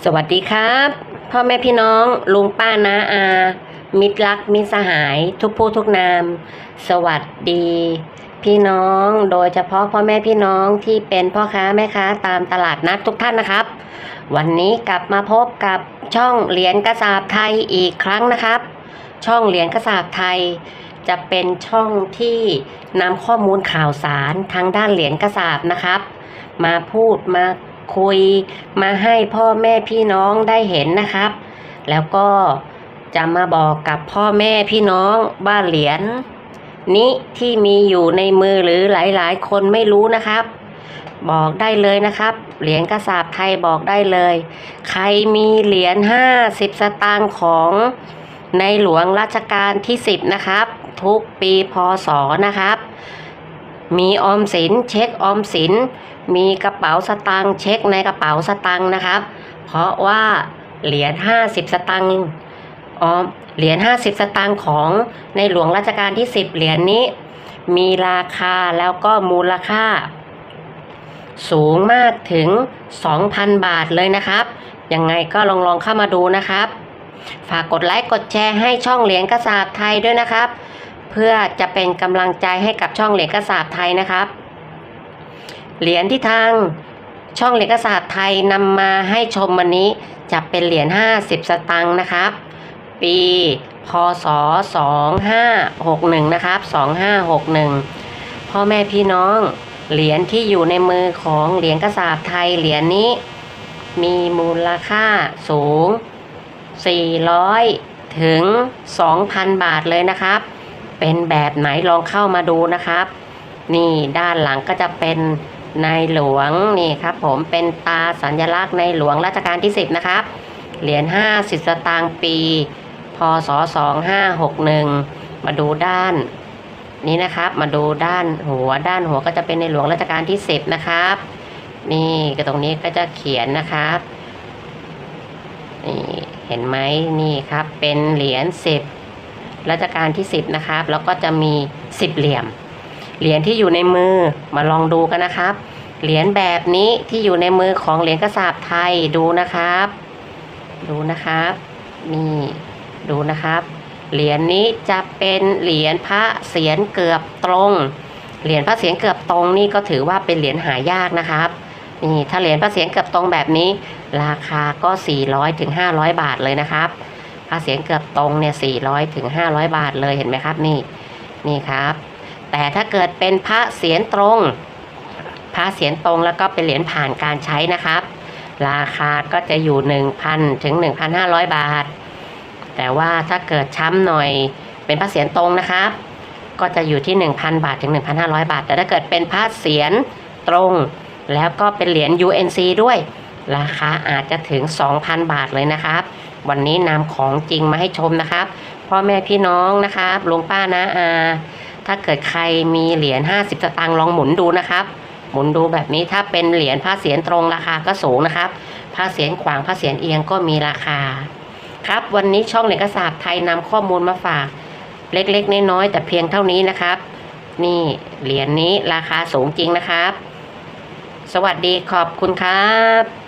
สวัสดีครับ พ่อแม่พี่น้องลุงป้าน้าอา มิตรรักมิตรสหายทุกผู้ทุกนาม สวัสดี พี่น้องโดยเฉพาะพ่อแม่พี่น้องที่เป็นพ่อค้าแม่ค้าตามตลาดนัดทุกท่านนะครับ วันนี้กลับมาพบกับช่องเหรียญกระสาบไทยอีกครั้งนะครับ ช่องเหรียญกระสาบไทย จะเป็นช่องที่นำข้อมูลข่าวสารทางด้านเหรียญกระสาบนะครับ มาพูดมา คุยมาให้พ่อแม่พี่น้องได้เห็นนะครับ แล้วก็จะมาบอกกับพ่อแม่พี่น้องว่าเหรียญนี้ที่มีอยู่ในมือหรือหลายๆ คนไม่รู้นะครับ บอกได้เลยนะครับ เหรียญกระสาบไทยบอกได้เลย ใครมีเหรียญ50สตางค์ของในหลวงรัชกาลที่10นะครับ ทุกปีพศนะครับ มีออมสินเช็คออมสิน มีกระเป๋าสตางค์เช็คในกระเป๋าสตางค์นะครับ เพราะว่าเหรียญ50 สตางค์ออมเหรียญ50 สตางค์ของในหลวงรัชกาลที่ 10 เหรียญนี้ มีราคาแล้วก็มูลค่า สูงมากถึง 2,000 บาทเลยนะครับ ยังไงก็ลองลองเข้ามาดูนะครับ ฝากกดไลค์กดแชร์ให้ช่องเหรียญกระสาบไทยด้วยนะครับ เพื่อจะเป็นกำลังใจให้กับช่องเหรียญกระสาบไทยนะครับ เหรียญที่ทางช่องเหรียญกระสาบไทยนำมาให้ชมวันนี้จะเป็นเหรียญ50 สตางค์นะครับ ปีพศ 2561 นะครับ 2561 พ่อแม่พี่น้องเหรียญที่อยู่ในมือของเหรียญกระสาบไทยเหรียญนี้ มีมูลค่าสูง 400 ถึง 2,000 บาทเลยนะครับ เป็นแบบไหนลองเข้ามาดูนะครับ นี่ด้านหลังก็จะเป็นในหลวงนี่ครับ ผมเป็นตาสัญลักษณ์ในหลวงรัชกาลที่ 10 นะครับ เหรียญ50 สตางค์ปี พศ 2561 มาดูด้านนี้นะครับ มาดูด้านหัวด้านหัวก็จะเป็นในหลวงรัชกาลที่ 10 นะครับ นี่ก็ตรงนี้ก็จะเขียนนะครับนี่เห็นไหมนี่ครับเป็นเหรียญ10 รัชกาลที่ 10 นะครับ แล้วก็จะมี 10 เหลี่ยม เหรียญที่อยู่ในมือมาลองดูกันนะครับ เหรียญแบบนี้ที่อยู่ในมือของเหรียญกระสาบไทยดูนะครับ ดูนะครับนี่ดูนะครับ เหรียญนี้จะเป็นเหรียญพระเศียรเกือบตรง เหรียญพระเศียรเกือบตรงนี่ก็ถือว่าเป็นเหรียญหายากนะครับนี่ถ้าเหรียญพระเศียรเกือบตรงแบบนี้ ราคาก็ 400ถึง500 บาทเลยนะครับ พระเศียรเกือบตรงเนี่ย400ถึง500บาทเลยเห็นไหมครับนี่นี่ครับ แต่ถ้าเกิดเป็นพระเศียรตรง พระเศียรตรงแล้วก็เป็นเหรียญผ่านการใช้นะครับ ราคาก็จะอยู่1,000ถึง1,500บาท แต่ว่าถ้าเกิดช้ำหน่อยเป็นพระเศียรตรงนะครับ ก็จะอยู่ที่1,000บาทถึง1,500บาท แต่ถ้าเกิดเป็นพระเศียรตรง แล้วก็เป็นเหรียญ UNC ด้วยราคาอาจจะถึง 2,000 บาทเลยนะครับ วันนี้นำของจริงมาให้ชมนะครับ พ่อแม่พี่น้องนะครับลุงป้านะอาถ้าเกิดใครมีเหรียญ50สตางค์ลองหมุนดูนะครับ หมุนดูแบบนี้ถ้าเป็นเหรียญผ้าเสียนตรงราคาก็สูงนะครับผ้าเสียนขวางผ้าเสียนเอียงก็มีราคา ครับวันนี้ช่องเหล็กกระสาบไทยนำข้อมูลมาฝาก เล็กๆน้อยๆแต่เพียงเท่านี้นะครับ นี่เหรียญนี้ราคาสูงจริงนะครับ สวัสดีขอบคุณครับ